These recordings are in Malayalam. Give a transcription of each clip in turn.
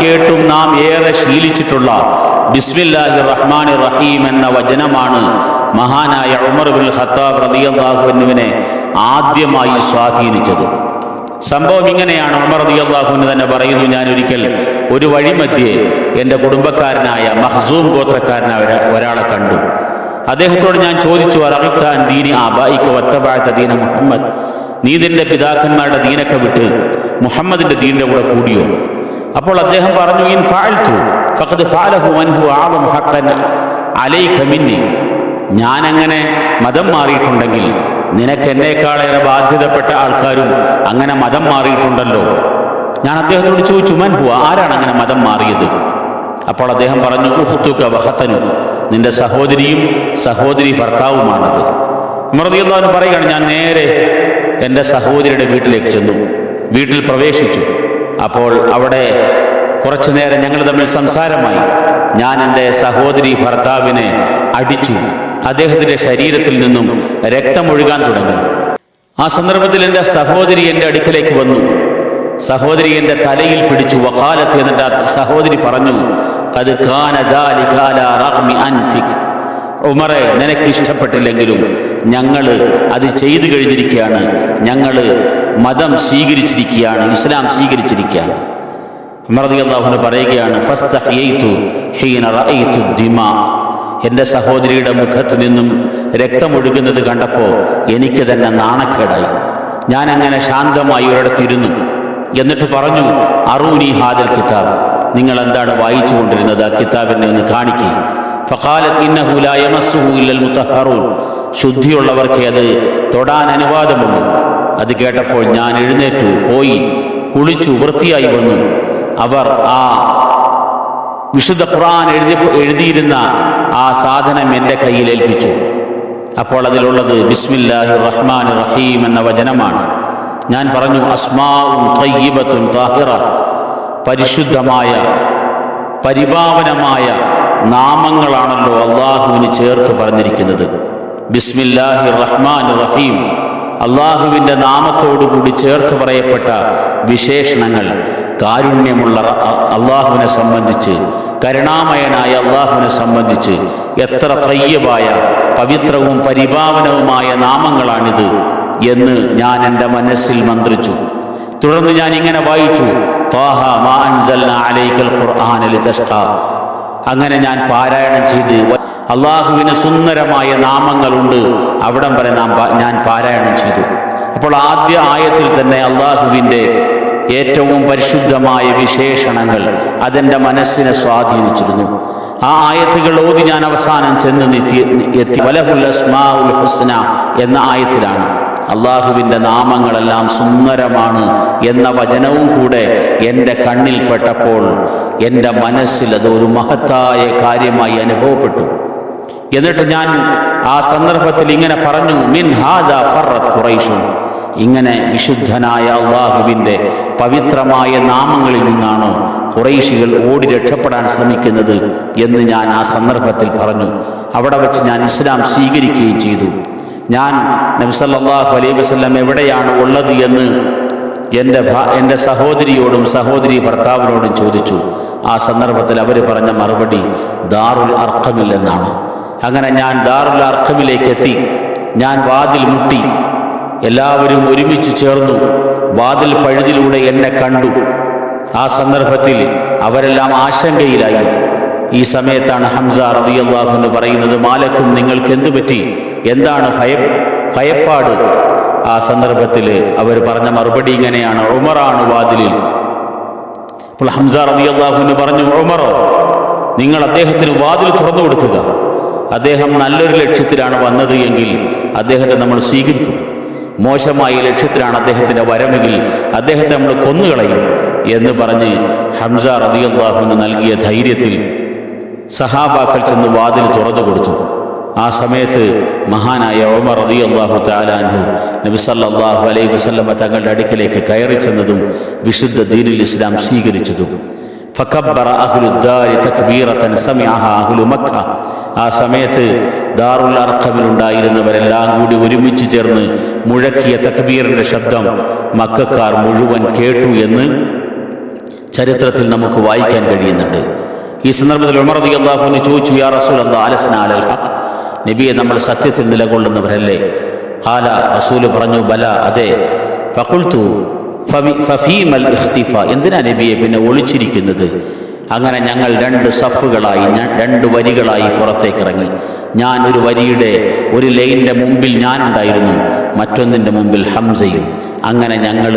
കേട്ടും നാം ഏറെ ശീലിച്ചിട്ടുള്ള ബിസ്മില്ലാഹി റഹ്മാൻ റഹീം എന്ന വചനമാണ് മഹാനായ ഉമർ ബിൻ ഖത്താബ് റളിയല്ലാഹു അൻഹുവിനെ ആദ്യമായി സ്വാധീനിച്ചത്. സംഭവം ഇങ്ങനെയാണ് ഉമർ റളിയല്ലാഹു അൻഹു തന്നെ പറയുന്നു ഞാൻ ഒരിക്കൽ ഒരു വഴിമധ്യേ എന്റെ കുടുംബക്കാരനായ മഹ്സൂം ഗോത്രക്കാരനായ ഒരാളെ കണ്ടു. അദ്ദേഹത്തോട് ഞാൻ ചോദിച്ചു അറബിത്താൻ ദീനി ആബായിക്ക് വത്തബാഴത്ത ദീന മുഹമ്മദ്? നീ പിതാക്കന്മാരുടെ ദീനൊക്കെ വിട്ട് മുഹമ്മദിന്റെ ദീനിന്റെ കൂടെ കൂടിയോ? അപ്പോൾ അദ്ദേഹം പറഞ്ഞു ഇൻ ഫാൽത്തു ഫഖദ് ഫാലഹു അൻഹു ആദം ഹക്കൻ അലൈക മിന്നി. ഞാനങ്ങനെ മതം മാറിയിട്ടുണ്ടെങ്കിൽ നിനക്ക് എന്നേക്കാളേറെ ബാധ്യതപ്പെട്ട ആൾക്കാരും അങ്ങനെ മതം മാറിയിട്ടുണ്ടല്ലോ. ഞാൻ അദ്ദേഹത്തോട് ചോദിച്ചു മൻഹു ആരാണ് അങ്ങനെ മതം മാറിയത്? അപ്പോൾ അദ്ദേഹം പറഞ്ഞു ഉഹ്തുക വഹത്തനു നിന്റെ സഹോദരിയും സഹോദരി ഭർത്താവുമാണത്. മൃതിയുള്ളവന് പറയുകയാണ് ഞാൻ നേരെ എന്റെ സഹോദരിയുടെ വീട്ടിലേക്ക് ചെന്നു വീട്ടിൽ പ്രവേശിച്ചു. അപ്പോൾ അവിടെ കുറച്ചു നേരം ഞങ്ങൾ തമ്മിൽ സംസാരമായി. ഞാൻ എന്റെ സഹോദരി ഭർത്താവിനെ അടിച്ചു. അദ്ദേഹത്തിന്റെ ശരീരത്തിൽ നിന്നും രക്തമൊഴുകാൻ തുടങ്ങി. ആ സന്ദർഭത്തിൽ എന്റെ സഹോദരി എന്റെ അടുക്കലേക്ക് വന്നു. സഹോദരി എന്റെ തലയിൽ പിടിച്ചു. വക്കാലത്ത് എന്നിട്ട് സഹോദരി പറഞ്ഞു അത് ഉമറെ നിനക്ക് ഇഷ്ടപ്പെട്ടില്ലെങ്കിലും ഞങ്ങൾ അത് ചെയ്തു കഴിഞ്ഞിരിക്കുകയാണ്. ഞങ്ങൾ മതം സ്വീകരിച്ചിരിക്കുകയാണ് ഇസ്ലാം സ്വീകരിച്ചിരിക്കുകയാണ്. അള്ളാഹുന് പറയുകയാണ് എന്റെ സഹോദരിയുടെ മുഖത്ത് നിന്നും രക്തമൊഴുകുന്നത് കണ്ടപ്പോൾ എനിക്ക് തന്നെ നാണക്കേടായി. ഞാൻ അങ്ങനെ ശാന്തമായി ഒരിടത്തിരുന്നു. എന്നിട്ട് പറഞ്ഞു അറൂനി ഹാദൽ കിതാബ്. നിങ്ങൾ എന്താണ് വായിച്ചു കൊണ്ടിരുന്നത് ആ കിതാബിനെ ഒന്ന് കാണിക്കുക ഇല്ലൽ മുത്തഹറൂൻ. ശുദ്ധിയുള്ളവർക്കേ അത് തൊടാൻ അനുവാദമുള്ളൂ. അത് കേട്ടപ്പോൾ ഞാൻ എഴുന്നേറ്റു പോയി കുളിച്ചു വൃത്തിയായി വന്നു. അവർ ആ വിശുദ്ധ ഖുർആൻ എഴുതി എഴുതിയിരുന്ന ആ സാധനം എന്റെ കയ്യിൽ ഏൽപ്പിച്ചു. അപ്പോൾ അതിലുള്ളത് ബിസ്മില്ലാഹി റഹ്മാൻ റഹീം എന്ന വചനമാണ്. ഞാൻ പറഞ്ഞു അസ്മാവും തയ്യബത്തും താഹിറ പരിശുദ്ധമായ പരിപാവനമായ നാമങ്ങളാണല്ലോ അള്ളാഹുവിന് ചേർത്ത് പറഞ്ഞിരിക്കുന്നത്. ബിസ്മില്ലാഹി റഹ്മാൻ റഹീം അള്ളാഹുവിന്റെ നാമത്തോടുകൂടി ചേർത്ത് പറയപ്പെട്ട വിശേഷണങ്ങൾ കാരുണ്യമുള്ള അള്ളാഹുവിനെ സംബന്ധിച്ച് കരുണാമയനായ അള്ളാഹുവിനെ സംബന്ധിച്ച് എത്ര തയ്യബായ പവിത്രവും പരിപാവനവുമായ നാമങ്ങളാണിത് എന്ന് ഞാൻ എന്റെ മനസ്സിൽ മന്ത്രിച്ചു തുടർന്ന് ഞാൻ ഇങ്ങനെ വായിച്ചു. അങ്ങനെ ഞാൻ പാരായണം ചെയ്ത് അള്ളാഹുവിന് സുന്ദരമായ നാമങ്ങളുണ്ട്. അവിടം വരെ നാം ഞാൻ പാരായണം ചെയ്തു. അപ്പോൾ ആദ്യ ആയത്തിൽ തന്നെ അള്ളാഹുവിന്റെ ഏറ്റവും പരിശുദ്ധമായ വിശേഷണങ്ങൾ അതെന്റെ മനസ്സിനെ സ്വാധീനിച്ചിരുന്നു. ആ ആയത്തുകൾ ഓതി ഞാൻ അവസാനം ചെന്ന് എത്തി. വലഹുൽ അസ്മാഉൽ ഹുസ്ന എന്ന ആയത്തിലാണ്. അള്ളാഹുവിന്റെ നാമങ്ങളെല്ലാം സുന്ദരമാണ് എന്ന വചനവും കൂടെ എന്റെ കണ്ണിൽപ്പെട്ടപ്പോൾ എന്റെ മനസ്സിൽ അത് ഒരു മഹത്തായ കാര്യമായി അനുഭവപ്പെട്ടു. എന്നിട്ട് ഞാൻ ആ സന്ദർഭത്തിൽ ഇങ്ങനെ പറഞ്ഞു മിൻ ഫറത് ഖുറൈഷുൻ ഇങ്ങനെ വിശുദ്ധനായ അള്ളാഹുവിന്റെ പവിത്രമായ നാമങ്ങളിൽ നിന്നാണോ ഖുറൈശികൾ ഓടി രക്ഷപ്പെടാൻ ശ്രമിക്കുന്നത് എന്ന് ഞാൻ ആ സന്ദർഭത്തിൽ പറഞ്ഞു. അവിടെ വെച്ച് ഞാൻ ഇസ്ലാം സ്വീകരിക്കുകയും ചെയ്തു. ഞാൻ നബ്സല്ലാഹു അലൈഹി വസ്ലം എവിടെയാണ് ഉള്ളത് എന്ന് എന്റെ എന്റെ സഹോദരിയോടും സഹോദരി ഭർത്താവിനോടും ചോദിച്ചു. ആ സന്ദർഭത്തിൽ അവർ പറഞ്ഞ മറുപടി ദാറുൽ അർത്ഥമില്ലെന്നാണ് എന്നാണ്. അങ്ങനെ ഞാൻ ദാറുൽ അർക്കമിലേക്ക് എത്തി ഞാൻ വാതിൽ മുട്ടി. എല്ലാവരും ഒരുമിച്ച് ചേർന്നു. വാതിൽ പഴുതിലൂടെ എന്നെ കണ്ടു. ആ സന്ദർഭത്തിൽ അവരെല്ലാം ആശങ്കയിലായി. ഈ സമയത്താണ് ഹംസ റബിയല്ലാഹു എന്ന് പറയുന്നത് മാലക്കും നിങ്ങൾക്ക് എന്തു പറ്റി? എന്താണ് ഭയ ഭയപ്പാട്? ആ സന്ദർഭത്തിൽ അവർ പറഞ്ഞ മറുപടി ഇങ്ങനെയാണ്. ഉമറാണ് വാതിലിൽ. അപ്പോൾ ഹംസ റബിയല്ലാഹു എന്ന് പറഞ്ഞു ഉമറോ നിങ്ങൾ അദ്ദേഹത്തിന് വാതിൽ തുറന്നു കൊടുക്കുക. അദ്ദേഹം നല്ലൊരു ലക്ഷ്യത്തിലാണ് വന്നത് എങ്കിൽ അദ്ദേഹത്തെ നമ്മൾ സ്വീകരിക്കും. മോശമായ ലക്ഷ്യത്തിലാണ് അദ്ദേഹത്തിന്റെ വരമെങ്കിൽ അദ്ദേഹത്തെ നമ്മൾ കൊന്നുകളയും എന്ന് പറഞ്ഞ് ഹംസ റളിയല്ലാഹുവിന് നൽകിയ ധൈര്യത്തിൽ സഹാബാക്കൾ ചെന്ന് വാതിൽ തുറന്നു കൊടുത്തു. ആ സമയത്ത് മഹാനായ ഒമർ റതി അള്ളാഹു താലാൻഹു നബിസല്ലാഹു സല്ലല്ലാഹു അലൈഹി വസല്ലമ തങ്ങളുടെ അടുക്കിലേക്ക് കയറി ചെന്നതും വിശുദ്ധ ദീനുൽ ഇസ്ലാം സ്വീകരിച്ചതും. ഫക്കബ്ബറ അഹ്ലുദ്ദാരി തക്ബീറത്തൻ സമിഅഹ അഹ്ലു മക്ക ആ സമയത്ത് ദാറുൽ അർഖമിലുണ്ടായിരുന്നവരെല്ലാം കൂടി ഒരുമിച്ച് ചേർന്ന് മുഴക്കിയ തക്ബീറിന്റെ ശബ്ദം മക്കാർ മുഴുവൻ കേട്ടു എന്ന് ചരിത്രത്തിൽ നമുക്ക് വായിക്കാൻ കഴിയുന്നുണ്ട്. ഈ സന്ദർഭത്തിൽ ഉമർ റതി അള്ളാഹുവിന് ചോദിച്ചു യാ റസൂൽ അള്ളാഹ് അലസ്ന ഹഖ്? നബിയെ നമ്മൾ സത്യത്തിൽ നിലകൊള്ളുന്നവരല്ലേ? ഹാല റസൂൽ പറഞ്ഞു ബല അതെ. ഫമി- ഫഫീമൽ എന്തിനാ നബിയെ പിന്നെ ഒളിച്ചിരിക്കുന്നത്? അങ്ങനെ ഞങ്ങൾ രണ്ട് സഫുകളായി ഞാൻ രണ്ട് വരികളായി പുറത്തേക്ക് ഇറങ്ങി ഞാൻ ഒരു വരിയുടെ ഒരു ലൈനിന്റെ മുമ്പിൽ ഞാനുണ്ടായിരുന്നു മറ്റൊന്നിന്റെ മുമ്പിൽ ഹംസയും. അങ്ങനെ ഞങ്ങൾ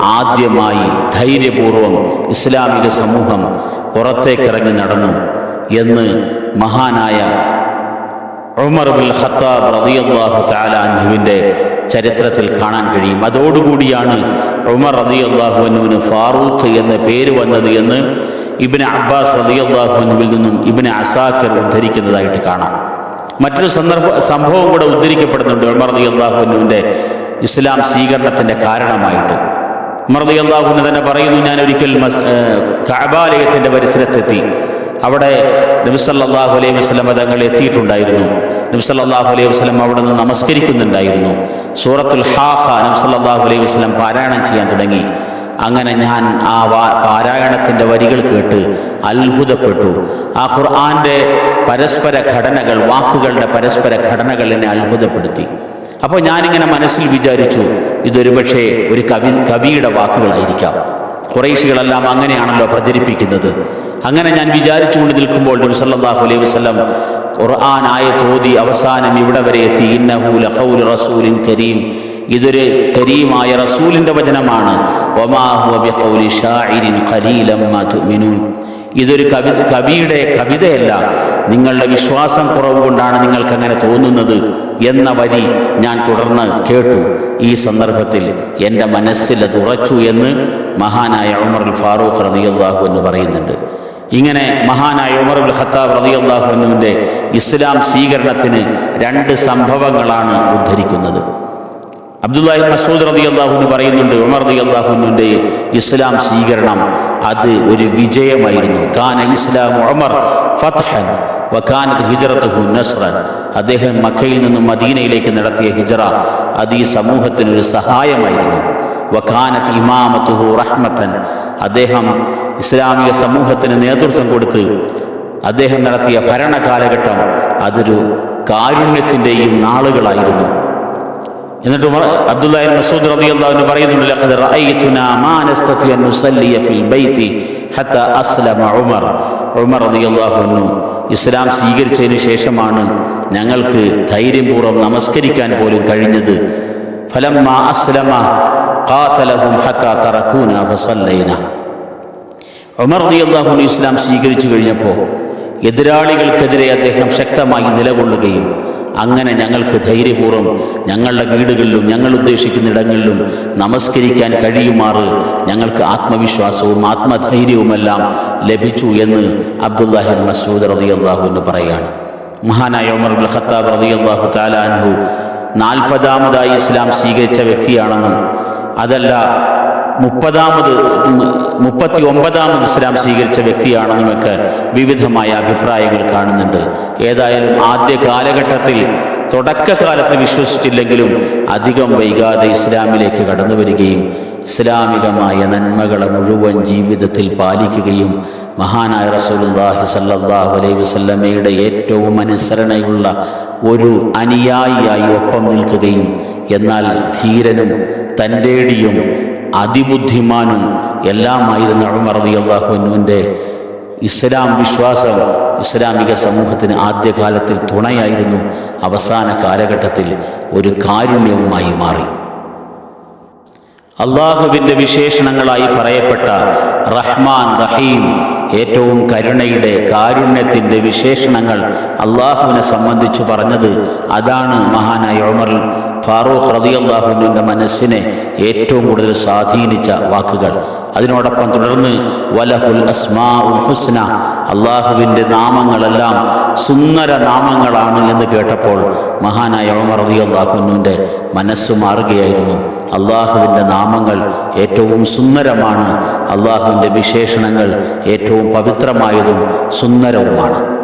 ആദ്യമായി ധൈര്യപൂർവം ഇസ്ലാമിക സമൂഹം പുറത്തേക്കിറങ്ങി നടന്നു എന്ന് മഹാനായ ഉമർ ബിൽ ഖത്താബ് റളിയല്ലാഹു തആല അൻഹുവിന്റെ ചരിത്രത്തിൽ കാണാൻ കഴിയും. അതോടുകൂടിയാണ് ഉമർ റളിയല്ലാഹു അൻഹുവിന് ഫാറൂഖ് എന്ന പേര് വന്നത് എന്ന് ഇബിന് അബ്ബാസ് റളിയല്ലാഹു അൻഹുവിൽ നിന്നും ഇബിന് അസാക്കിർ ഉദ്ധരിക്കുന്നതായിട്ട് കാണാം. മറ്റൊരു സന്ദർഭ സംഭവം കൂടെ ഉദ്ധരിക്കപ്പെടുന്നുണ്ട് ഉമർ റളിയല്ലാഹു അൻഹുവിന്റെ ഇസ്ലാം സ്വീകരണത്തിന്റെ കാരണമായിട്ട്. ഉമർ റളിയല്ലാഹു അൻഹു തന്നെ പറയുന്നു ഞാൻ ഒരിക്കൽ കഅബാലയത്തിന്റെ പരിസരത്തെത്തി. അവിടെ നബിസല്ലാഹു അലൈഹി വസ്ലം തങ്ങൾ എത്തിയിട്ടുണ്ടായിരുന്നു. നബിസല്ലാഹു അലൈഹി വസ്ലം അവിടെ നിന്ന് നമസ്കരിക്കുന്നുണ്ടായിരുന്നു. സൂറത്തുൽ ഹാഹ നബ്സല്ലാഹു അലൈഹി വസ്ലം പാരായണം ചെയ്യാൻ തുടങ്ങി. അങ്ങനെ ഞാൻ ആ പാരായണത്തിന്റെ വരികൾ കേട്ട് അത്ഭുതപ്പെട്ടു. ആ ഖുർആാന്റെ പരസ്പര ഘടനകൾ വാക്കുകളുടെ പരസ്പര ഘടനകൾ എന്നെ അത്ഭുതപ്പെടുത്തി. അപ്പോൾ ഞാനിങ്ങനെ മനസ്സിൽ വിചാരിച്ചു ഇതൊരു പക്ഷേ ഒരു കവി കവിയുടെ വാക്കുകളായിരിക്കാം. കുറേശികളെല്ലാം അങ്ങനെയാണല്ലോ പ്രചരിപ്പിക്കുന്നത്. അങ്ങനെ ഞാൻ വിചാരിച്ചുകൊണ്ട് നിൽക്കുമ്പോൾ നബി സല്ലല്ലാഹു അലൈഹി വസല്ലം ഖുർആൻ തോതി അവസാനം ഇവിടെ വരെ എത്തി. ഇന്നഹു ലഖൗലു റസൂലിൻ കരീം. ഇതൊരു കരീമായ റസൂലിന്റെ വചനമാണ്. ഇതൊരു കവി കവിയുടെ കവിതയല്ല. നിങ്ങളുടെ വിശ്വാസം കുറവ് കൊണ്ടാണ് നിങ്ങൾക്ക് അങ്ങനെ തോന്നുന്നത് എന്ന വരി ഞാൻ തുടർന്ന് കേട്ടു. ഈ സന്ദർഭത്തിൽ എന്റെ മനസ്സിൽ അത് ഉറച്ചു എന്ന് മഹാനായ ഉമർ ഫാറൂഖ് റളിയല്ലാഹു എന്ന് പറയുന്നുണ്ട്. ഇങ്ങനെ മഹാനായ ഉമർ ഉൽ ഖത്താബ് റളിയല്ലാഹു അൻഹുവിന്റെ ഇസ്ലാം സ്വീകരണത്തിന് രണ്ട് സംഭവങ്ങളാണ് ഉദ്ധരിക്കുന്നത്. അബ്ദുല്ലാഹി മസൂദ് റതി അള്ളാഹുന് പറയുന്നുണ്ട് ഉമർ റതി അള്ളാഹുവിന്റെ ഇസ്ലാം സ്വീകരണം അത് ഒരു വിജയമായിരുന്നു. കാന ഇസ്ലാം ഉമർ ഫത്ഹൻ വക്കാനത്ത് ഹിജറത്തുഹു നസ്രൻ അദ്ദേഹം മക്കയിൽ നിന്നും മദീനയിലേക്ക് നടത്തിയ ഹിജറ അത് ഈ സമൂഹത്തിനൊരു സഹായമായിരുന്നു. വക്കാനത്ത് ഇമാമത്തുഹു റഹ്മത്തൻ. അദ്ദേഹം ഇസ്ലാമിക സമൂഹത്തിന് നേതൃത്വം കൊടുത്ത് അദ്ദേഹം നടത്തിയ ഭരണ കാലഘട്ടം അതൊരു കാരുണ്യത്തിന്റെയും നാളുകളായിരുന്നു. എന്നിട്ട് അബ്ദുല്ലാഹി മസൂദ് റളിയല്ലാഹു അൻഹു പറയുന്നുണ്ട് ഇസ്ലാം സ്വീകരിച്ചതിന് ശേഷമാണ് ഞങ്ങൾക്ക് ധൈര്യപൂർവം നമസ്കരിക്കാൻ പോലും കഴിഞ്ഞത്. ഫലമ്മ അസ്ലമ ഖാതലഹും ഹത്ത തറക്കൂന ഫസല്ലൈന. ഉമർ റളിയല്ലാഹു അൻഹു ഇസ്ലാം സ്വീകരിച്ചു കഴിഞ്ഞപ്പോൾ എതിരാളികൾക്കെതിരെ അദ്ദേഹം ശക്തമായി നിലകൊള്ളുകയും അങ്ങനെ ഞങ്ങൾക്ക് ധൈര്യപൂർവം ഞങ്ങളുടെ വീടുകളിലും ഞങ്ങൾ ഉദ്ദേശിക്കുന്ന ഇടങ്ങളിലും നമസ്കരിക്കാൻ കഴിയുമാറ് ഞങ്ങൾക്ക് ആത്മവിശ്വാസവും ആത്മധൈര്യവുമെല്ലാം ലഭിച്ചു എന്ന് അബ്ദുല്ലാഹിൻ മസൂദ് റളിയല്ലാഹു എന്ന് പറയുകയാണ്. മഹാനായ ഉമർ അബ്ദുൽ ഖത്താബ് റളിയല്ലാഹു അള്ളാഹു താലാൻഹു നാൽപ്പതാമതായി ഇസ്ലാം സ്വീകരിച്ച വ്യക്തിയാണെന്നും അതല്ല മുപ്പതാമത് മുപ്പത്തി ഒമ്പതാമത് ഇസ്ലാം സ്വീകരിച്ച വ്യക്തിയാണെന്നുമൊക്കെ വിവിധമായ അഭിപ്രായങ്ങൾ കാണുന്നുണ്ട്. ഏതായാലും ആദ്യ കാലഘട്ടത്തിൽ തുടക്കകാലത്ത് വിശ്വസിച്ചില്ലെങ്കിലും അധികം വൈകാതെ ഇസ്ലാമിലേക്ക് കടന്നു വരികയും ഇസ്ലാമികമായ നന്മകളെ മുഴുവൻ ജീവിതത്തിൽ പാലിക്കുകയും മഹാനായ റസൂലുള്ളാഹി സല്ലല്ലാഹു അലൈഹി വസല്ലമയുടെ ഏറ്റവും അനുസരണയുള്ള ഒരു അനുയായിയായി ഒപ്പം നിൽക്കുകയും എന്നാൽ ധീരനും തന്റെടിയും അതിബുദ്ധിമാനും എല്ലാമായിരുന്ന ഉമർ അള്ളാഹുവിന്റെ ഇസ്ലാം വിശ്വാസം ഇസ്ലാമിക സമൂഹത്തിന് ആദ്യകാലത്തിൽ തുണയായിരുന്നു. അവസാന കാലഘട്ടത്തിൽ ഒരു കാരുണ്യവുമായി മാറി. അള്ളാഹുവിന്റെ വിശേഷണങ്ങളായി പറയപ്പെട്ട റഹ്മാൻ റഹീം ഏറ്റവും കരുണയുടെ കാരുണ്യത്തിന്റെ വിശേഷണങ്ങൾ അള്ളാഹുവിനെ സംബന്ധിച്ച് പറഞ്ഞത് അതാണ് മഹാനായ ഉമർ ഫാറൂഖ് റതി അള്ളാഹുവിന്റെ മനസ്സിനെ ഏറ്റവും കൂടുതൽ സ്വാധീനിച്ച വാക്കുകൾ. അതിനോടൊപ്പം തുടർന്ന് വലഹുൽ അസ്മാ ഉൽ ഹുസ്ന അള്ളാഹുവിന്റെ നാമങ്ങളെല്ലാം സുന്ദര നാമങ്ങളാണ് എന്ന് കേട്ടപ്പോൾ മഹാനായ ഉമർ റതി അള്ളാഹുവിന്റെ മനസ്സ് മാറുകയായിരുന്നു. അള്ളാഹുവിന്റെ നാമങ്ങൾ ഏറ്റവും സുന്ദരമാണ്. അള്ളാഹുവിന്റെ വിശേഷണങ്ങൾ ഏറ്റവും പവിത്രമായതും സുന്ദരവുമാണ്.